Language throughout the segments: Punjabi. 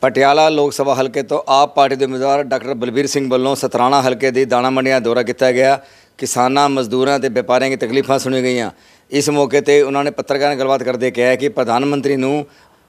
ਪਟਿਆਲਾ ਲੋਕ ਸਭਾ ਹਲਕੇ ਤੋਂ ਆਪ ਪਾਰਟੀ ਦੇ ਉਮੀਦਵਾਰ ਡਾਕਟਰ ਬਲਬੀਰ ਸਿੰਘ ਵੱਲੋਂ ਸਤਰਾਣਾ ਹਲਕੇ ਦੀ ਦਾਣਾ ਮੰਡੀਆਂ ਦਾ ਦੌਰਾ ਕੀਤਾ ਗਿਆ। ਕਿਸਾਨਾਂ, ਮਜ਼ਦੂਰਾਂ ਤੇ ਵਪਾਰੀਆਂ ਦੀ ਤਕਲੀਫਾਂ ਸੁਣੀ ਗਈਆਂ। ਇਸ ਮੌਕੇ ਤੇ ਉਹਨਾਂ ਨੇ ਪੱਤਰਕਾਰਾਂ ਨਾਲ ਗੱਲਬਾਤ ਕਰਦੇ ਕਿਹਾ ਕਿ ਪ੍ਰਧਾਨ ਮੰਤਰੀ ਨੂੰ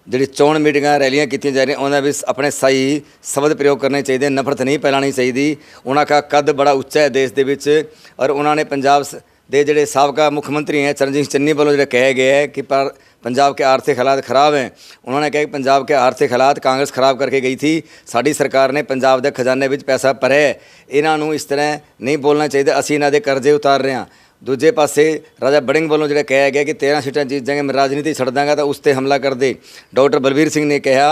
ਜਿਹੜੀ ਚੋਣ ਮੀਟਿੰਗਾਂ, ਰੈਲੀਆਂ ਕੀਤੀਆਂ ਜਾ ਰਹੀਆਂ, ਉਹਨਾਂ ਵਿੱਚ ਆਪਣੇ ਸਹੀ ਸ਼ਬਦ ਪ੍ਰਯੋਗ ਕਰਨੇ ਚਾਹੀਦੇ, ਨਫ਼ਰਤ ਨਹੀਂ ਫੈਲਾਣੀ ਚਾਹੀਦੀ। ਉਹਨਾਂ ਦਾ ਕੱਦ ਬੜਾ ਉੱਚਾ ਹੈ ਦੇਸ਼ ਦੇ ਵਿੱਚ, ਔਰ ਉਹਨਾਂ ਨੇ ਪੰਜਾਬ ਸ- ਦੇ ਜਿਹੜੇ ਸਾਬਕਾ ਮੁੱਖ ਮੰਤਰੀ ਹੈ ਚਰਨਜੀਤ ਚੰਨੀ ਵੱਲੋਂ ਜਿਹੜਾ ਕਿਹਾ ਗਿਆ है कि पर पंजाब के आर्थिक हालात ख़राब हैं उन्होंने कहा कि पंजाब के आर्थिक हालात कांग्रेस ਖਰਾਬ ਕਰਕੇ ਗਈ ਥੀ ਸਾਡੀ ਸਰਕਾਰ ਨੇ ਪੰਜਾਬ ਦੇ ਖਜ਼ਾਨੇ ਵਿੱਚ ਪੈਸਾ ਭਰਿਆ ਹੈ। ਇਹਨਾਂ ਨੂੰ ਇਸ ਤਰ੍ਹਾਂ ਨਹੀਂ ਬੋਲਣਾ ਚਾਹੀਦਾ ਅਸੀਂ ਇਹਨਾਂ ਦੇ ਕਰਜ਼ੇ ਉਤਾਰ ਰਹੇ ਹਾਂ ਦੂਜੇ ਪਾਸੇ ਰਾਜਾ ਬੜਿੰਗ ਵੱਲੋਂ ਜਿਹੜਾ ਕਿਹਾ ਗਿਆ ਕਿ 13 ਸੀਟਾਂ ਜਿੱਤ ਜਾਗੇ ਮੈਂ ਰਾਜਨੀਤੀ ਛੱਡ ਦਾਂਗਾ ਤਾਂ ਉਸ ਤੇ ਹਮਲਾ ਕਰ ਦੇ ਡਾਕਟਰ ਬਲਵੀਰ ਸਿੰਘ ਨੇ ਕਿਹਾ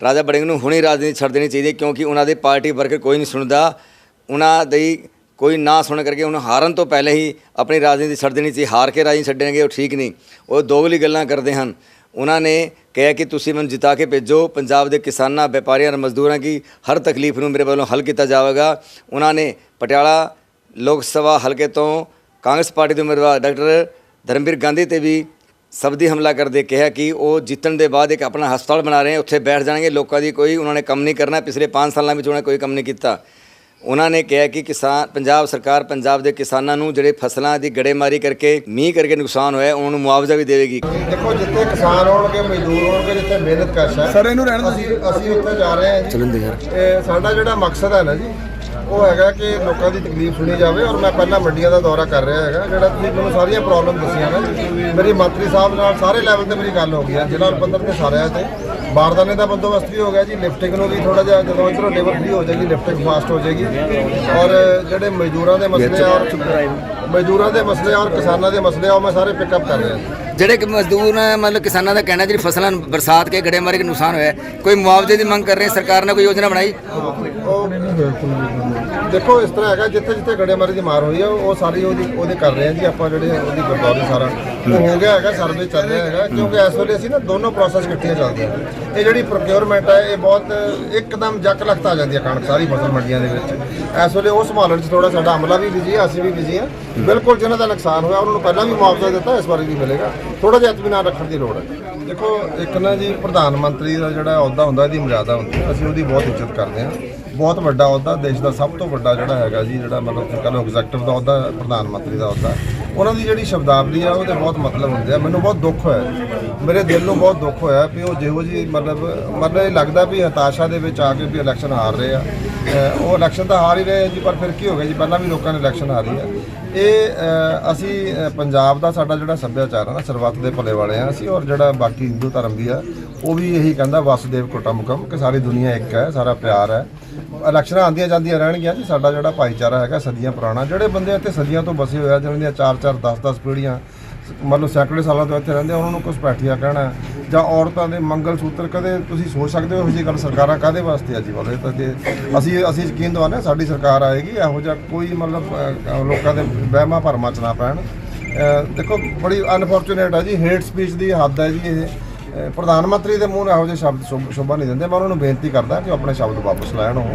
ਰਾਜਾ ਬੜਿੰਗ ਨੂੰ ਹੁਣੀ ਰਾਜਨੀਤੀ ਛੱਡ ਦੇਣੀ ਚਾਹੀਦੀ ਹੈ ਕਿਉਂਕਿ ਉਹਨਾਂ ਦੇ ਪਾਰਟੀ ਵਰਕਰ ਕੋਈ ਨਹੀਂ ਸੁਣਦਾ ਉਹਨਾਂ ਦੀ ਕੋਈ ਨਾ ਸੁਣ ਕਰਕੇ ਉਹਨੂੰ ਹਾਰਨ ਤੋਂ ਪਹਿਲੇ ਹੀ ਆਪਣੀ ਰਾਜਨੀਤੀ ਛੱਡ ਦੇਣੀ ਸੀ, ਹਾਰ ਕੇ ਰਾਜਨੀਤੀ ਛੱਡਣਗੇ ਉਹ ਠੀਕ ਨਹੀਂ। ਉਹ ਦੋਗਲੀ ਗੱਲਾਂ ਕਰਦੇ ਹਨ। ਉਹਨਾਂ ਨੇ ਕਿਹਾ ਕਿ ਤੁਸੀਂ ਮੈਨੂੰ ਜਿਤਾ ਕੇ ਭੇਜੋ, ਪੰਜਾਬ ਦੇ ਕਿਸਾਨਾਂ, ਵਪਾਰੀਆਂ ਅਤੇ ਮਜ਼ਦੂਰਾਂ ਦੀ ਹਰ ਤਕਲੀਫ ਨੂੰ ਮੇਰੇ ਵੱਲੋਂ ਹੱਲ ਕੀਤਾ ਜਾਵੇਗਾ। ਉਹਨਾਂ ਨੇ ਪਟਿਆਲਾ ਲੋਕ ਸਭਾ ਹਲਕੇ ਤੋਂ ਕਾਂਗਰਸ ਪਾਰਟੀ ਦੇ ਉਮੀਦਵਾਰ ਡਾਕਟਰ ਧਰਮਵੀਰ ਗਾਂਧੀ ਤੇ ਵੀ ਸਬਦੀ ਹਮਲਾ ਕਰਦੇ ਕਿਹਾ ਕਿ ਉਹ ਜਿੱਤਣ ਦੇ ਬਾਅਦ ਇੱਕ ਆਪਣਾ ਹਸਪਤਾਲ ਬਣਾ ਰਹੇ ਉੱਥੇ ਬੈਠ ਜਾਣਗੇ। ਲੋਕਾਂ ਦੀ ਕੋਈ, ਉਹਨਾਂ ਨੇ ਕੰਮ ਨਹੀਂ ਕਰਨਾ, ਪਿਛਲੇ 5 ਸਾਲਾਂ ਵਿੱਚ ਉਹਨਾਂ ਨੇ ਕੋਈ ਕੰਮ ਨਹੀਂ ਕੀਤਾ। ਉਹਨਾਂ ਨੇ ਕਿਹਾ ਕਿ ਕਿਸਾਨ ਪੰਜਾਬ ਸਰਕਾਰ ਪੰਜਾਬ ਦੇ ਕਿਸਾਨਾਂ ਨੂੰ ਜਿਹੜੇ ਫਸਲਾਂ ਦੀ ਗੜੇਮਾਰੀ ਕਰਕੇ ਮੀਂਹ ਕਰਕੇ ਨੁਕਸਾਨ ਹੋਇਆ ਉਹਨਾਂ ਨੂੰ ਮੁਆਵਜ਼ਾ ਵੀ ਦੇਵੇਗੀ। ਦੇਖੋ ਜਿੱਥੇ ਕਿਸਾਨ ਹੋਣਗੇ ਮਜ਼ਦੂਰ ਹੋਣਗੇ ਜਿੱਥੇ ਮਿਹਨਤ ਹੈ ਸਰ ਇਹਨੂੰ ਰਹਿਣ ਦਿਓ। ਅਸੀਂ ਅਸੀਂ ਉੱਥੇ ਜਾ ਰਹੇ ਹਾਂ ਦੇ ਯਾਰ। ਸਾਡਾ ਜਿਹੜਾ ਮਕਸਦ ਹੈ ਨਾ ਜੀ ਉਹ ਹੈਗਾ ਕਿ ਲੋਕਾਂ ਦੀ ਤਕਲੀਫ ਸੁਣੀ ਜਾਵੇ ਔਰ ਮੈਂ ਪਹਿਲਾਂ ਮੰਡੀਆਂ ਦਾ ਦੌਰਾ ਕਰ ਰਿਹਾ ਹੈਗਾ ਜਿਹੜਾ ਤੁਸੀਂ ਮੈਨੂੰ ਸਾਰੀਆਂ ਪ੍ਰੋਬਲਮ ਦੱਸੀਆਂ ਨਾ ਮੇਰੀ ਮੰਤਰੀ ਸਾਹਿਬ ਨਾਲ ਸਾਰੇ ਲੈਵਲ ਤੇ ਮੇਰੀ ਗੱਲ ਹੋ ਗਈ ਹੈ ਜ਼ਿਲ੍ਹਾ ਪੱਧਰ ਤੇ ਸਾਰਿਆਂ ਤੇ ਬਾਰਦਾਨੇ ਦਾ ਬੰਦੋਬਸਤ ਵੀ ਹੋ ਗਿਆ ਜੀ ਲਿਫਟਿੰਗ ਨੂੰ ਵੀ ਥੋੜਾ ਜਿਹਾ ਜਦੋਂ ਇਧਰੋਂ ਲੇਬਰ ਫ੍ਰੀ ਹੋ ਜਾਏਗੀ ਲਿਫਟਿੰਗ ਫਾਸਟ ਹੋ ਜਾਏਗੀ। ਔਰ ਜਿਹੜੇ ਮਜ਼ਦੂਰਾਂ ਦੇ ਮਸਲੇ ਆ ਔਰ ਮਜ਼ਦੂਰਾਂ ਦੇ ਮਸਲੇ ਔਰ ਕਿਸਾਨਾਂ ਦੇ ਮਸਲੇ ਆ ਉਹ ਮੈਂ ਸਾਰੇ ਪਿਕਅਪ ਕਰ ਰਿਹਾ ਜੀ। ਜਿਹੜੇ ਕਿ ਮਜ਼ਦੂਰ ਨੇ, ਮਤਲਬ ਕਿਸਾਨਾਂ ਦਾ ਕਹਿਣਾ ਜਿਹੜੀ ਫਸਲਾਂ ਨੂੰ ਬਰਸਾਤ ਕੇ ਗੜੇਮਾਰੀ ਕੇ ਨੁਕਸਾਨ ਹੋਇਆ ਕੋਈ ਮੁਆਵਜ਼ੇ ਦੀ ਮੰਗ ਕਰ ਰਹੇ ਸਰਕਾਰ ਨੇ ਕੋਈ ਯੋਜਨਾ ਬਣਾਈ? ਉਹ ਦੇਖੋ, ਇਸ ਤਰ੍ਹਾਂ ਹੈਗਾ, ਜਿੱਥੇ ਜਿੱਥੇ ਗੜੇਮਾਰੀ ਦੀ ਮਾਰ ਹੋਈ ਆ, ਉਹ ਸਾਰੀ ਉਹਦੀ ਉਹਦੇ ਕਰ ਰਹੇ ਆ ਜੀ, ਆਪਾਂ ਜਿਹੜੇ ਉਹਦੀ ਗਰਦੌਰੀ ਸਾਰਾ। ਉਹ ਹੋ ਗਿਆ ਹੈਗਾ, ਸਰਵੇ ਚੱਲ ਰਿਹਾ ਹੈਗਾ, ਕਿਉਂਕਿ ਇਸ ਵੇਲੇ ਅਸੀਂ ਨਾ ਦੋਨੋਂ ਪ੍ਰੋਸੈਸ ਇਕੱਠੀਆਂ ਚੱਲਦੀਆਂ। ਇਹ ਜਿਹੜੀ ਪ੍ਰੋਕਿਉਰਮੈਂਟ ਹੈ ਇਹ ਬਹੁਤ ਇੱਕਦਮ ਜੱਕ ਲਖਤ ਆ ਜਾਂਦੀ ਹੈ ਕਣਕ, ਸਾਰੀ ਫਸਲ ਮੰਡੀਆਂ ਦੇ ਵਿੱਚ। ਇਸ ਵੇਲੇ ਉਹ ਸੰਭਾਲਣ 'ਚ ਥੋੜਾ ਸਾਡਾ ਅਮਲਾ ਵੀ ਬਿਜ਼ੀ ਹੈ ਅਸੀਂ ਵੀ ਬਿਜ਼ੀ ਹਾਂ ਬਿਲਕੁਲ ਜਿਹਨਾਂ ਦਾ ਨੁਕਸਾਨ ਹੋਇਆ, ਉਹਨਾਂ ਨੂੰ ਪਹਿਲਾਂ ਵੀ ਮੁਆਵਜ਼ਾ ਦਿੱਤਾ, ਇਸ ਵਾਰੀ ਵੀ ਮਿਲੇਗਾ। ਥੋੜਾ ਜਿਹਾ ਇਤਮੀਨਾਨ ਰੱਖਣ ਦੀ ਲੋੜ ਹੈ। ਦੇਖੋ, ਇੱਕ ਨਾ ਜੀ ਪ੍ਰਧਾਨ ਮੰਤਰੀ ਦਾ ਜਿਹੜਾ ਅਹੁਦਾ ਹੁੰਦਾ, ਇਹਦੀ ਮਰਿਆਦਾ ਹੁੰਦੀ ਹੈ। ਅਸੀਂ ਉਹਦੀ ਬਹੁਤ ਇੱਜ਼ਤ ਕਰਦੇ ਹਾਂ। ਬਹੁਤ ਵੱਡਾ ਅਹੁਦਾ, ਦੇਸ਼ ਦਾ ਸਭ ਤੋਂ ਵੱਡਾ ਜਿਹੜਾ ਹੈਗਾ ਜੀ, ਜਿਹੜਾ ਮਤਲਬ ਕਿ ਲਓ ਐਗਜ਼ੈਕਟਿਵ ਦਾ ਅਹੁਦਾ, ਪ੍ਰਧਾਨ ਮੰਤਰੀ ਦਾ ਅਹੁਦਾ। ਉਹਨਾਂ ਦੀ ਜਿਹੜੀ ਸ਼ਬਦਾਵਲੀ ਆ ਉਹਦੇ ਬਹੁਤ ਮਤਲਬ ਹੁੰਦੇ ਆ ਮੈਨੂੰ ਬਹੁਤ ਦੁੱਖ ਹੋਇਆ ਮੇਰੇ ਦਿਲ ਨੂੰ ਬਹੁਤ ਦੁੱਖ ਹੋਇਆ ਵੀ ਉਹ ਜਿਹੋ ਜੀ ਮਤਲਬ ਮਤਲਬ ਇਹ ਲੱਗਦਾ ਵੀ ਹਤਾਸ਼ਾ ਦੇ ਵਿੱਚ ਆ ਕੇ ਵੀ ਇਲੈਕਸ਼ਨ ਹਾਰ ਰਹੇ ਆ। ਅਹ ਉਹ ਇਲੈਕਸ਼ਨ ਤਾਂ ਹਾਰ ਹੀ ਰਹੇ ਆ ਜੀ, ਪਰ ਫਿਰ ਕੀ ਹੋ ਗਿਆ ਜੀ? ਪਹਿਲਾਂ ਵੀ ਲੋਕਾਂ ਨੇ ਇਲੈਕਸ਼ਨ ਹਾਰੀ ਆ। ਇਹ ਅਹ, ਅਸੀਂ ਅਹ, ਪੰਜਾਬ ਦਾ ਸਾਡਾ ਜਿਹੜਾ ਸੱਭਿਆਚਾਰ ਹੈ ਨਾ ਸਰਬੱਤ ਦੇ ਭਲੇ ਵਾਲੇ ਆ ਅਸੀਂ ਔਰ ਜਿਹੜਾ ਬਾਕੀ ਹਿੰਦੂ ਧਰਮ ਵੀ ਆ ਉਹ ਵੀ ਇਹੀ ਕਹਿੰਦਾ ਵਸੁਦੇਵ ਕੁਟੰਬਕਮ ਕਿ ਸਾਰੀ ਦੁਨੀਆ ਇੱਕ ਹੈ ਸਾਰਾ ਪਿਆਰ ਹੈ। ਇਲੈਕਸ਼ਨਾਂ ਆਉਂਦੀਆਂ ਜਾਂਦੀਆਂ ਰਹਿਣਗੀਆਂ ਜੀ ਸਾਡਾ ਜਿਹੜਾ ਭਾਈਚਾਰਾ ਹੈਗਾ ਸਦੀਆਂ ਪੁਰਾਣਾ। ਜਿਹੜੇ ਬੰਦੇ ਇੱਥੇ ਸਦੀਆਂ ਤੋਂ ਬਸੇ ਹੋਏ ਆ ਜਿਨ੍ਹਾਂ ਦੀਆਂ 4-4 10-10 ਪੀੜ੍ਹੀਆਂ ਮਤਲਬ ਸੈਂਕੜੇ ਸਾਲਾਂ ਤੋਂ ਇੱਥੇ ਰਹਿੰਦੇ ਆ, ਉਹਨਾਂ ਨੂੰ ਕੁਝ ਪੈਠੀਆ ਕਹਿਣਾ ਜਾਂ ਔਰਤਾਂ ਦੇ ਮੰਗਲ ਸੂਤਰ ਕਦੇ ਤੁਸੀਂ ਸੋਚ ਸਕਦੇ ਹੋ ਇਹੋ ਜਿਹੀ ਗੱਲ ਸਰਕਾਰਾਂ ਕਾਦੇ ਵਾਸਤੇ ਆ ਜੀ? ਵਾਲੇ ਤਾਂ ਜੇ ਅਸੀਂ ਅਸੀਂ ਯਕੀਨ ਦਵਾਉਂਦੇ ਹਾਂ ਸਾਡੀ ਸਰਕਾਰ ਆਏਗੀ, ਇਹੋ ਜਿਹਾ ਕੋਈ ਮਤਲਬ ਲੋਕਾਂ ਦੇ ਵਹਿਮਾਂ ਭਰਮਾਂ ਚ ਨਾ ਪੈਣ। ਦੇਖੋ, ਬੜੀ ਅਨਫੋਰਚੂਨੇਟ ਆ ਜੀ ਹੇਟ ਸਪੀਚ ਦੀ ਹੱਦ ਹੈ ਜੀ ਇਹ। ਪ੍ਰਧਾਨ ਮੰਤਰੀ ਦੇ ਮੂੰਹ ਨੂੰ ਇਹੋ ਜਿਹੇ ਸ਼ਬਦ ਸ਼ੋਭ- ਸ਼ੋਭਾ ਨਹੀਂ ਦਿੰਦੇ। ਮੈਂ ਉਹਨਾਂ ਨੂੰ ਬੇਨਤੀ ਕਰਦਾ ਕਿ ਉਹ ਆਪਣੇ ਸ਼ਬਦ ਵਾਪਸ ਲੈਣ ਉਹ।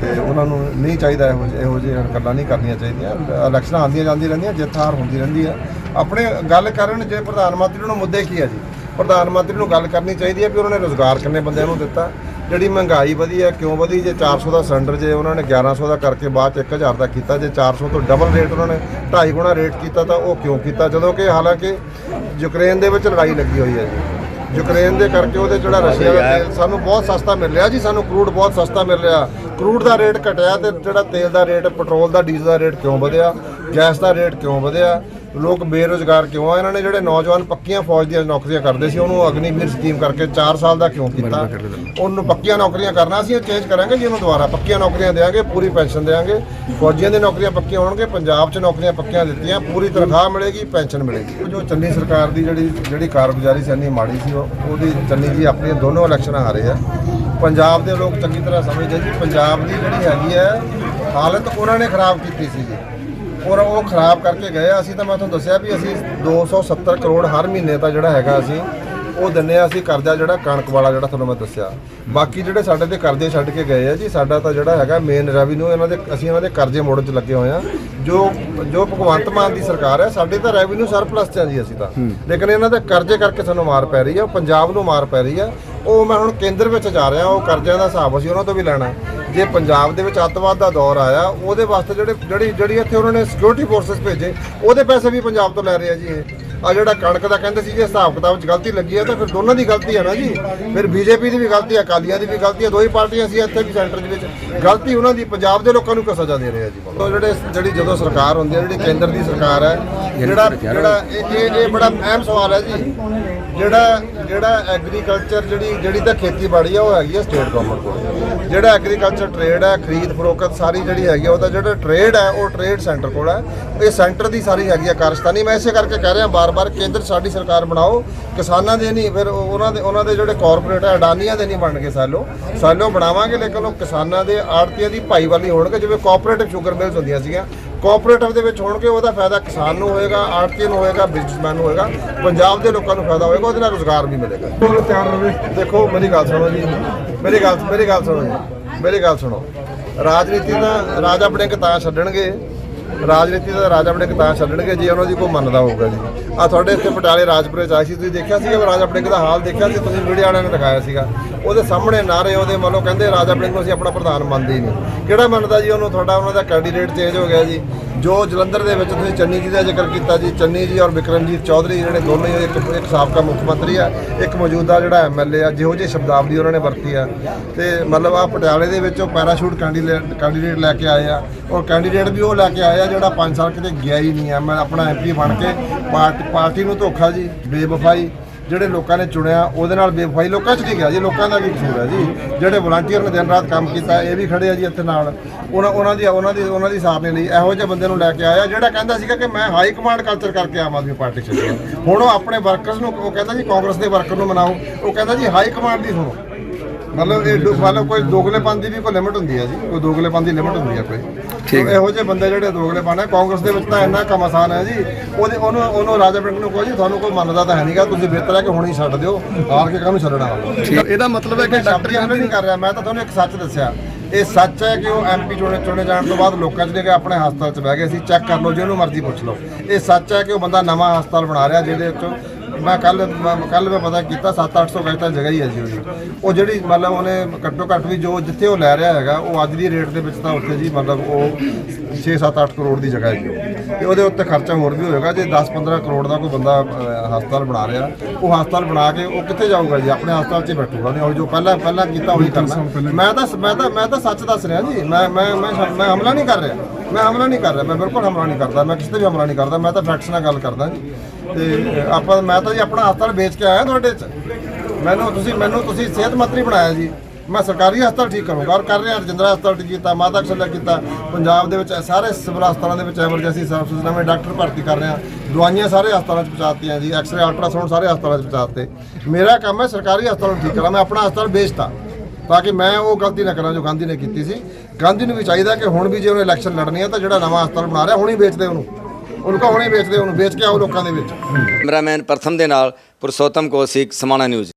ਤੇ ਉਹਨਾਂ ਨੂੰ ਨਹੀਂ ਚਾਹੀਦਾ ਇਹੋ ਜਿਹੇ ਇਹੋ ਜਿਹੇ ਗੱਲਾਂ ਨਹੀਂ ਕਰਨੀਆਂ ਚਾਹੀਦੀਆਂ। ਇਲੈਕਸ਼ਨਾਂ ਆਉਂਦੀਆਂ ਜਾਂਦੀਆਂ ਰਹਿੰਦੀਆਂ, ਜਿੱਤ ਹਾਰ ਹੁੰਦੀ ਰਹਿੰਦੀ ਆ। ਆਪਣੇ ਗੱਲ ਕਰਨ, ਜੇ ਪ੍ਰਧਾਨ ਮੰਤਰੀ ਨੂੰ ਮੁੱਦੇ ਕੀ ਹੈ ਜੀ? ਪ੍ਰਧਾਨ ਮੰਤਰੀ ਨੂੰ ਗੱਲ ਕਰਨੀ ਚਾਹੀਦੀ ਹੈ ਵੀ ਉਹਨਾਂ ਨੇ ਰੋਜ਼ਗਾਰ ਕਿੰਨੇ ਬੰਦਿਆਂ ਨੂੰ ਦਿੱਤਾ? ਜਿਹੜੀ ਮਹਿੰਗਾਈ ਵਧੀ ਹੈ ਕਿਉਂ ਵਧੀ? ਜੇ 400 ਦਾ ਸਿਲੰਡਰ ਜੇ ਉਹਨਾਂ ਨੇ 1100 ਦਾ ਕਰਕੇ ਬਾਅਦ ਚ 1000 ਦਾ ਕੀਤਾ ਜੇ 400 ਤੋਂ ਡਬਲ ਰੇਟ ਉਹਨਾਂ ਨੇ 2.5 ਗੁਣਾ ਰੇਟ ਕੀਤਾ ਤਾਂ ਉਹ ਕਿਉਂ ਕੀਤਾ? ਜਦੋਂ ਕਿ ਹਾਲਾਂਕਿ ਯੂਕਰੇਨ ਦੇ ਵਿੱਚ ਲੜਾਈ ਲੱਗੀ ਹੋਈ ਹੈ ਜੀ। ਯੂਕਰੇਨ ਦੇ ਕਰਕੇ ਉਹਦੇ ਜਿਹੜਾ ਰਸ਼ੀਆ ਦਾ ਤੇਲ ਸਾਨੂੰ ਬਹੁਤ ਸਸਤਾ ਮਿਲ ਰਿਹਾ ਜੀ ਸਾਨੂੰ ਕਰੂਡ ਬਹੁਤ ਸਸਤਾ ਮਿਲ ਰਿਹਾ। ਕਰੂਡ ਦਾ ਰੇਟ ਘਟਿਆ ਤੇ ਜਿਹੜਾ ਤੇਲ ਦਾ ਰੇਟ ਪੈਟਰੋਲ ਦਾ ਡੀਜ਼ਲ ਦਾ ਰੇਟ ਕਿਉਂ ਵਧਿਆ? ਗੈਸ ਦਾ ਰੇਟ ਕਿਉਂ ਵਧਿਆ? ਲੋਕ ਬੇਰੁਜ਼ਗਾਰ ਕਿਉਂ ਆ? ਇਹਨਾਂ ਨੇ ਜਿਹੜੇ ਨੌਜਵਾਨ ਪੱਕੀਆਂ ਫੌਜ ਦੀਆਂ ਨੌਕਰੀਆਂ ਕਰਦੇ ਸੀ ਉਹਨੂੰ ਅਗਨੀਵੀਰ ਸਕੀਮ ਕਰਕੇ 4 ਸਾਲ ਦਾ ਕਿਉਂ ਕੀਤਾ? ਉਹਨੂੰ ਪੱਕੀਆਂ ਨੌਕਰੀਆਂ ਕਰਨਾ ਅਸੀਂ ਉਹ ਚੇਂਜ ਕਰਾਂਗੇ ਜੀ ਉਹਨੂੰ ਦੁਬਾਰਾ। ਪੱਕੀਆਂ ਨੌਕਰੀਆਂ ਦੇਵਾਂਗੇ ਪੂਰੀ ਪੈਨਸ਼ਨ ਦੇਵਾਂਗੇ ਫੌਜੀਆਂ ਦੀਆਂ ਨੌਕਰੀਆਂ ਪੱਕੀਆਂ ਹੋਣਗੇ ਪੰਜਾਬ 'ਚ ਨੌਕਰੀਆਂ ਪੱਕੀਆਂ ਦਿੱਤੀਆਂ ਪੂਰੀ ਤਨਖਾਹ ਮਿਲੇਗੀ ਪੈਨਸ਼ਨ ਮਿਲੇਗੀ। ਉਹ ਜੋ ਚੰਨੀ ਸਰਕਾਰ ਦੀ ਜਿਹੜੀ ਜਿਹੜੀ ਕਾਰਗੁਜ਼ਾਰੀ ਸੀ ਇੰਨੀ ਮਾੜੀ ਸੀ ਉਹ- ਉਹਦੀ ਚੰਨੀ ਜੀ ਆਪਣੀਆਂ ਦੋਨੋਂ ਇਲੈਕਸ਼ਨਾਂ ਹਾਰੇ ਆ। ਪੰਜਾਬ ਦੇ ਲੋਕ ਚੰਗੀ ਤਰ੍ਹਾਂ ਸਮਝਦੇ ਜੀ ਪੰਜਾਬ ਦੀ ਜਿਹੜੀ ਹੈਗੀ ਹੈ ਹਾਲਤ ਉਹਨਾਂ ਨੇ ਖਰਾਬ ਕੀਤੀ ਸੀ ਜੀ। ਔਰ ਉਹ ਖਰਾਬ ਕਰਕੇ ਗਏ ਆ। ਅਸੀਂ ਤਾਂ ਮੈਂ ਤੁਹਾਨੂੰ ਦੱਸਿਆ ਵੀ ਅਸੀਂ 270 ਕਰੋੜ ਹਰ ਮਹੀਨੇ ਦਾ ਜਿਹੜਾ ਹੈਗਾ ਅਸੀਂ ਉਹ ਦਿੰਨੇ ਆ ਅਸੀਂ ਕਰਜ਼ਾ ਜਿਹੜਾ ਕਣਕ ਵਾਲਾ ਜਿਹੜਾ ਤੁਹਾਨੂੰ ਮੈਂ ਦੱਸਿਆ। ਬਾਕੀ ਜਿਹੜੇ ਸਾਡੇ ਤੇ ਕਰਜ਼ੇ ਛੱਡ ਕੇ ਗਏ ਆ ਜੀ ਸਾਡਾ ਤਾਂ ਜਿਹੜਾ ਹੈਗਾ ਮੇਨ ਰੈਵਨਿਊ ਇਹਨਾਂ ਦੇ ਅਸੀਂ ਇਹਨਾਂ ਦੇ ਕਰਜ਼ੇ ਮੋੜਨ 'ਚ ਲੱਗੇ ਹੋਏ ਆ। ਜੋ ਜੋ ਭਗਵੰਤ ਮਾਨ ਦੀ ਸਰਕਾਰ ਹੈ ਸਾਡੇ ਤਾਂ ਰੈਵਨਿਊ ਸਰਪਲਸ 'ਚ ਆ ਜੀ ਅਸੀਂ ਤਾਂ। ਲੇਕਿਨ ਇਹਨਾਂ ਦੇ ਕਰਜ਼ੇ ਕਰਕੇ ਸਾਨੂੰ ਮਾਰ ਪੈ ਰਹੀ ਆ ਪੰਜਾਬ ਨੂੰ ਮਾਰ ਪੈ ਰਹੀ ਆ। ਉਹ ਮੈਂ ਹੁਣ ਕੇਂਦਰ ਵਿੱਚ ਜਾ ਰਿਹਾ, ਉਹ ਕਰਜ਼ਿਆਂ ਦਾ ਹਿਸਾਬ ਅਸੀਂ ਉਹਨਾਂ ਤੋਂ ਵੀ ਲੈਣਾ ਜੇ ਪੰਜਾਬ ਦੇ ਵਿੱਚ ਅੱਤਵਾਦ ਦਾ ਦੌਰ ਆਇਆ, ਉਹਦੇ ਵਾਸਤੇ ਜਿਹੜੇ ਜਿਹੜੀ ਜਿਹੜੀ ਇੱਥੇ ਉਹਨਾਂ ਨੇ ਸਿਕਿਉਰਿਟੀ ਫੋਰਸਸ ਭੇਜੇ, ਉਹਦੇ ਪੈਸੇ ਵੀ ਪੰਜਾਬ ਤੋਂ ਲੈ ਰਹੇ ਆ ਜੀ ਇਹ। ਆ ਜਿਹੜਾ ਕਣਕ ਦਾ ਕਹਿੰਦੇ ਸੀ ਜੇ ਹਿਸਾਬ ਕਿਤਾਬ 'ਚ ਗਲਤੀ ਲੱਗੀ ਹੈ ਤਾਂ ਫਿਰ ਦੋਨਾਂ ਦੀ ਗਲਤੀ ਹੈ ਨਾ ਜੀ। ਫਿਰ ਬੀਜੇਪੀ ਦੀ ਵੀ ਗਲਤੀ ਹੈ ਅਕਾਲੀਆਂ ਦੀ ਵੀ ਗਲਤੀ ਹੈ ਦੋਈ ਪਾਰਟੀਆਂ ਸੀ ਇੱਥੇ ਵੀ ਸੈਂਟਰ ਦੇ ਵਿੱਚ। ਗਲਤੀ ਉਹਨਾਂ ਦੀ, ਪੰਜਾਬ ਦੇ ਲੋਕਾਂ ਨੂੰ ਕਿਉਂ ਸਜ਼ਾ ਦੇ ਰਹੇ ਆ ਜੀ? ਉਹ ਜਿਹੜੇ ਜਿਹੜੀ ਜਦੋਂ ਸਰਕਾਰ ਹੁੰਦੀ ਹੈ ਜਿਹੜੀ ਕੇਂਦਰ ਦੀ ਸਰਕਾਰ ਹੈ ਜਿਹੜਾ ਜਿਹੜਾ ਇਹ ਇਹ ਬੜਾ ਅਹਿਮ ਸਵਾਲ ਹੈ ਜੀ। ਜਿਹੜਾ ਜਿਹੜਾ ਐਗਰੀਕਲਚਰ ਜਿਹੜੀ ਜਿਹੜੀ ਤਾਂ ਖੇਤੀਬਾੜੀ ਆ, ਉਹ ਹੈਗੀ ਹੈ ਸਟੇਟ ਗਵਰਨਮੈਂਟ ਕੋਲ। ਜਿਹੜਾ ਐਗਰੀਕਲਚਰ ਟ੍ਰੇਡ ਹੈ ਖਰੀਦ ਫਰੋਖਤ ਸਾਰੀ ਜਿਹੜੀ ਹੈਗੀ ਆ, ਉਹਦਾ ਜਿਹੜਾ ਟ੍ਰੇਡ ਹੈ ਉਹ ਟ੍ਰੇਡ ਸੈਂਟਰ ਕੋਲ ਹੈ ਇਹ ਸੈਂਟਰ ਦੀ ਸਾਰੀ ਹੈਗੀ ਆ ਕਾਰਸਤਾਨੀ। ਮੈਂ ਇਸੇ ਕਰਕੇ ਕਹਿ ਰਿਹਾ ਬਾਰ-ਬਾਰ ਕੇਂਦਰ ਸਾਡੀ ਸਰਕਾਰ ਬਣਾਓ ਕਿਸਾਨਾਂ ਦੇ ਨਹੀਂ ਫਿਰ ਉਹ- ਉਹਨਾਂ ਦੇ ਉਹਨਾਂ ਦੇ ਜਿਹੜੇ ਕਾਰਪੋਰੇਟ ਹੈ ਅਡਾਨੀਆਂ ਦੇ ਨਹੀਂ ਬਣਨਗੇ ਸਾਲੋ। ਸਾਲੋ ਬਣਾਵਾਂਗੇ ਲੇਕਿਨ ਉਹ ਕਿਸਾਨਾਂ ਦੇ ਆੜਤੀਆਂ ਦੀ ਭਾਈਵਾਲੀ ਹੋਣਗੇ ਜਿਵੇਂ ਕੋਆਪਰੇਟਿਵ ਸ਼ੂਗਰ ਮਿਲਸ ਹੁੰਦੀਆਂ ਸੀਗੀਆਂ। ਕੋਆਪਰੇਟਿਵ ਦੇ ਵਿੱਚ ਹੋਣਗੇ ਉਹਦਾ ਫਾਇਦਾ ਕਿਸਾਨ ਨੂੰ ਹੋਏਗਾ ਆੜਤੀ ਨੂੰ ਹੋਏਗਾ ਬਿਜ਼ਨਸਮੈਨ ਨੂੰ ਹੋਏਗਾ ਪੰਜਾਬ ਦੇ ਲੋਕਾਂ ਨੂੰ ਫਾਇਦਾ ਹੋਏਗਾ ਉਹਦੇ ਨਾਲ ਰੋਜ਼ਗਾਰ ਵੀ ਮਿਲੇਗਾ। ਤਿਆਰ ਰਵੇ ਦੇਖੋ ਮੇਰੀ ਗੱਲ ਸੁਣੋ ਜੀ। ਮੇਰੀ ਗੱਲ ਮੇਰੀ ਗੱਲ ਸੁਣੋ ਜੀ। ਮੇਰੀ ਗੱਲ ਸੁਣੋ। ਰਾਜਨੀਤੀ ਦਾ ਰਾਜਾ ਬੜਿੰਗ ਤਾਂ ਛੱਡਣਗੇ। ਰਾਜਨੀਤੀ ਦਾ ਰਾਜਾ ਬੜਿੰਗ ਤਾਂ ਛੱਡਣਗੇ ਜੇ, ਉਹਨਾਂ ਦੀ ਕੋਈ ਮੰਨਦਾ ਹੋਊਗਾ ਜੀ। ਆ ਤੁਹਾਡੇ ਇੱਥੇ ਪਟਿਆਲੇ ਰਾਜਪੁਰੇ ਚ ਆਏ ਸੀ, ਤੁਸੀਂ ਦੇਖਿਆ ਸੀਗਾ ਵੀ ਰਾਜਾ ਬੜਿੰਗ ਦਾ ਹਾਲ ਦੇਖਿਆ ਸੀ? ਤੁਸੀਂ ਮੀਡੀਆ ਵਾਲਿਆਂ ਨੇ ਦਿਖਾਇਆ ਸੀਗਾ। ਉਹਦੇ ਸਾਹਮਣੇ ਨਾਰੇ ਉਹਦੇ ਮਤਲਬ ਕਹਿੰਦੇ ਰਾਜਾ ਬੜਿੰਗ ਨੂੰ ਅਸੀਂ ਆਪਣਾ ਪ੍ਰਧਾਨ ਮੰਨਦੇ ਹੀ ਨਹੀਂ। ਕਿਹੜਾ ਮੰਨਦਾ ਜੀ ਉਹਨੂੰ? ਤੁਹਾਡਾ ਉਹਨਾਂ ਦਾ ਕੈਂਡੀਡੇਟ ਚੇਂਜ ਹੋ ਗਿਆ ਜੀ। ਜੋ ਜਲੰਧਰ ਦੇ ਵਿੱਚ ਤੁਸੀਂ ਚੰਨੀ ਜੀ ਦਾ ਜ਼ਿਕਰ ਕੀਤਾ ਜੀ, ਚੰਨੀ ਜੀ ਔਰ ਵਿਕਰਮਜੀਤ ਚੌਧਰੀ ਜਿਹੜੇ ਦੋਨੋਂ ਹੀ ਇੱਕ ਇੱਕ ਸਾਬਕਾ ਮੁੱਖ ਮੰਤਰੀ ਆ, ਇੱਕ ਮੌਜੂਦਾ ਜਿਹੜਾ ਐਮਐਲਏ ਆ, ਜਿਹੋ ਜਿਹੀ ਸ਼ਬਦਾਵਲੀ ਉਹਨਾਂ ਨੇ ਵਰਤੀ ਆ। ਤੇ ਮਤਲਬ ਆ ਪਟਿਆਲੇ ਦੇ ਵਿੱਚ ਉਹ ਪੈਰਾਸ਼ੂਟ ਕੈਂਡੀਡੇਟ ਕੈਂਡੀਡੇਟ ਲੈ ਕੇ ਆਏ ਆ। ਔਰ ਕੈਂਡੀਡੇਟ ਵੀ ਉਹ ਲੈ ਕੇ ਆਏ ਆ ਜਿਹੜਾ 5 ਸਾਲ ਕਿਤੇ ਗਿਆ ਹੀ ਨਹੀਂ ਆ। ਮੈਂ ਆਪਣਾ ਐਮਪੀ ਬਣ ਕੇ ਪਾਰਟੀ ਪਾਰਟੀ ਨੂੰ ਧੋਖਾ ਜੀ, ਬੇਵਫਾਈ ਜਿਹੜੇ ਲੋਕਾਂ ਨੇ ਚੁਣਿਆ, ਉਹਦੇ ਨਾਲ ਬੇਵਫਾਈ ਲੋਕਾਂ 'ਚ ਕੀ ਗਿਆ? ਜੀ, ਲੋਕਾਂ ਦਾ ਕੀ ਕਸੂਰ ਹੈ ਜੀ? ਜਿਹੜੇ ਵਲੰਟੀਅਰ ਨੇ ਦਿਨ ਰਾਤ ਕੰਮ ਕੀਤਾ, ਇਹ ਵੀ ਖੜੇ ਆ ਜੀ ਇੱਥੇ ਨਾਲ। ਉਹਨਾਂ ਉਹਨਾਂ ਦੀ ਉਹਨਾਂ ਦੀ ਉਹਨਾਂ ਦੀ ਸਾਰਨੇ ਲਈ। ਇਹੋ ਜਿਹੇ ਬੰਦੇ ਨੂੰ ਲੈ ਕੇ ਆਇਆ, ਜਿਹੜਾ ਕਹਿੰਦਾ ਸੀਗਾ ਕਿ ਮੈਂ ਹਾਈ ਕਮਾਂਡ ਕਲਚਰ ਕਰਕੇ ਆਮ ਆਦਮੀ ਪਾਰਟੀ 'ਚ ਹੁਣ ਉਹ ਆਪਣੇ ਵਰਕਰਸ ਨੂੰ, ਉਹ ਕਹਿੰਦਾ ਜੀ, ਕਾਂਗਰਸ ਦੇ ਵਰਕਰ ਨੂੰ ਮਨਾਓ। ਉਹ ਕਹਿੰਦਾ ਜੀ ਹਾਈ ਕਮਾਂਡ ਦੀ ਸੁਣੋ। ਮਤਲਬ ਇਹ ਡੁ- ਮਤਲਬ ਕੋਈ ਦੋਗਲੇਪਨ ਦੀ ਵੀ ਕੋਈ ਲਿਮਿਟ ਹੁੰਦੀ ਹੈ ਜੀ? ਕੋਈ ਦੋਗਲੇਪਨ ਦੀ ਲਿਮਿਟ ਹੁੰਦੀ ਹੈ ਕੋਈ? ਠੀਕ ਇਹੋ ਜਿਹੇ ਬੰਦੇ ਜਿਹੜੇ ਦੋਗਲੇਪਨ ਹੈ ਕਾਂਗਰਸ ਦੇ ਵਿੱਚ ਤਾਂ ਇੰਨਾ ਕੰਮ ਆਸਾਨ ਹੈ ਜੀ। ਉਹਦੇ ਉਹਨੂੰ ਉਹਨੂੰ ਰਾਜਾ ਪਿੰਡ ਨੂੰ ਕਹੋ ਜੀ ਤੁਹਾਨੂੰ ਕੋਈ ਮੰਨਦਾ ਤਾਂ ਹੈ ਨਹੀਂਗਾ ਤੁਸੀਂ ਬਿਹਤਰ ਹੈ ਕਿ ਹੁਣ ਹੀ ਛੱਡ ਦਿਓ ਹਾਰ ਕੇ ਕਾਹਨੂੰ ਛੱਡਣਾ। ਇਹਦਾ ਮਤਲਬ ਹੈ ਕਿ ਡਾਕਟਰ ਹਮਲੇ ਨਹੀਂ ਕਰ ਰਿਹਾ ਮੈਂ ਤਾਂ ਤੁਹਾਨੂੰ ਇੱਕ ਸੱਚ ਦੱਸਿਆ। ਇਹ ਸੱਚ ਹੈ ਕਿ ਉਹ ਐਮਪੀ ਚੁਣੇ ਚੁਣੇ ਜਾਣ ਤੋਂ ਬਾਅਦ ਲੋਕਾਂ 'ਚ ਨੇ ਕਿ ਆਪਣੇ ਹਸਪਤਾਲ 'ਚ ਬਹਿ ਗਏ ਸੀ ਚੈੱਕ ਕਰ ਲਓ ਜਿਹਨੂੰ ਮਰਜ਼ੀ ਪੁੱਛ ਲਓ। ਇਹ ਸੱਚ ਹੈ ਕਿ ਉਹ ਬੰਦਾ ਨਵਾਂ ਹਸਪਤਾਲ ਬਣਾ ਰਿਹਾ ਜਿਹਦੇ ਵਿੱਚੋਂ ਮੈਂ ਕੱਲ ਕੱਲ ਮੈਂ ਪਤਾ ਕੀਤਾ 7-800 ਗਜ ਤਾਂ ਜਗ੍ਹਾ ਹੀ ਹੈ ਜੀ ਉਹਦੀ। ਉਹ ਜਿਹੜੀ ਮਤਲਬ ਉਹਨੇ ਘੱਟੋ ਘੱਟ ਵੀ ਜੋ ਜਿੱਥੇ ਉਹ ਲੈ ਰਿਹਾ ਹੈਗਾ ਉਹ ਅੱਜ ਦੀ ਰੇਟ ਦੇ ਵਿੱਚ ਤਾਂ ਉੱਥੇ ਜੀ ਮਤਲਬ ਉਹ 6-7-8 ਕਰੋੜ ਦੀ ਜਗ੍ਹਾ ਹੈ ਜੀ ਉਹ। ਤੇ ਉਹਦੇ ਉੱਤੇ ਖਰਚਾ ਹੋਰ ਵੀ ਹੋਏਗਾ ਜੇ 10-15 ਕਰੋੜ ਦਾ ਕੋਈ ਬੰਦਾ ਅਹ, ਹਸਪਤਾਲ ਬਣਾ ਰਿਹਾ ਉਹ ਹਸਪਤਾਲ ਬਣਾ ਕੇ ਉਹ ਕਿੱਥੇ ਜਾਊਗਾ ਜੀ? ਆਪਣੇ ਹਸਪਤਾਲ 'ਚ ਹੀ ਬੈਠੂਗਾ ਨਹੀਂ ਉਹ ਜੋ ਪਹਿਲਾਂ ਪਹਿਲਾਂ ਕੀਤਾ ਉਹੀ ਕਰਨਾ। ਮੈਂ ਤਾਂ ਮੈਂ ਤਾਂ ਮੈਂ ਤਾਂ ਸੱਚ ਦੱਸ ਰਿਹਾ ਜੀ। ਮੈਂ ਮੈਂ ਮੈਂ ਮੈਂ ਹਮਲਾ ਨਹੀਂ ਕਰ ਰਿਹਾ। ਮੈਂ ਹਮਲਾ ਨਹੀਂ ਕਰ ਰਿਹਾ, ਮੈਂ ਬਿਲਕੁਲ ਹਮਲਾ ਨਹੀਂ ਕਰਦਾ, ਮੈਂ ਕਿਸੇ ਤੇ ਵੀ ਹਮਲਾ ਨਹੀਂ ਕਰਦਾ, ਮੈਂ ਤਾਂ ਫੈਕਟਸ ਨਾਲ ਗੱਲ ਕਰਦਾ ਜੀ। ਤੇ ਆਪਾਂ, ਮੈਂ ਤਾਂ ਜੀ ਆਪਣਾ ਹਸਪਤਾਲ ਵੇਚ ਕੇ ਆਇਆ ਤੁਹਾਡੇ 'ਚ। ਮੈਨੂੰ ਤੁਸੀਂ ਮੈਨੂੰ ਤੁਸੀਂ ਸਿਹਤ ਮੰਤਰੀ ਬਣਾਇਆ ਜੀ। ਮੈਂ ਸਰਕਾਰੀ ਹਸਪਤਾਲ ਠੀਕ ਕਰੂੰਗਾ, ਔਰ ਕਰ ਰਿਹਾ ਰਜਿੰਦਰਾ ਹਸਪਤਾਲ ਠੀਕ ਕੀਤਾ, ਮਾਤਾ ਕਸ਼ਲਾ ਕੀਤਾ। ਪੰਜਾਬ ਦੇ ਵਿੱਚ ਸਾਰੇ ਸਿਵਲ ਹਸਪਤਾਲਾਂ ਦੇ ਵਿੱਚ ਐਮਰਜੈਂਸੀ ਸਰਵਿਸਿਜ਼ ਨਵੇਂ ਡਾਕਟਰ ਭਰਤੀ ਕਰ ਰਿਹਾ ਦਵਾਈਆਂ ਸਾਰੇ ਹਸਪਤਾਲਾਂ 'ਚ ਪਹੁੰਚਾਤੀਆਂ ਜੀ ਐਕਸ-ਰੇ ਅਲਟਰਾਸਾਊਂਡ ਸਾਰੇ ਹਸਪਤਾਲਾਂ 'ਚ ਪਹੁੰਚਾਤੇ। ਮੇਰਾ ਕੰਮ ਹੈ ਸਰਕਾਰੀ ਹਸਪਤਾਲ ਠੀਕ ਕਰਾਂ ਮੈਂ ਆਪਣਾ ਹਸਪਤਾਲ ਵੇਚਤਾ। ਤਾਂ ਕਿ ਮੈਂ ਉਹ ਗਲਤੀ ਨਾ ਕਰਾਂ ਜੋ ਗਾਂਧੀ ਨੇ ਕੀਤੀ ਸੀ। ਗਾਂਧੀ ਨੂੰ ਵੀ ਚਾਹੀਦਾ ਕਿ ਹੁਣ ਵੀ ਜੇ ਉਹਨੇ ਇਲੈਕਸ਼ਨ ਲੜਨੀ ਹੈ ਤਾਂ ਜਿਹੜਾ ਨਵਾਂ ਹਸਪਤਾਲ ਬਣਾ ਰਿਹਾ ਹੁਣੀ ਵੇਚਦੇ ਉਹਨੂੰ। ਉਹਨੂੰ ਕਹੋ ਹੁਣੀ ਵੇਚ ਉਹਨੂੰ, ਵੇਚ ਕੇ ਆਓ ਲੋਕਾਂ ਦੇ ਵਿੱਚ। ਕੈਮਰਾਮੈਨ ਪ੍ਰਥਮ ਦੇ ਨਾਲ ਪੁਰਸ਼ੋਤਮ ਕੌਸ਼ਿਕ ਸਮਾਣਾ ਨਿਊਜ਼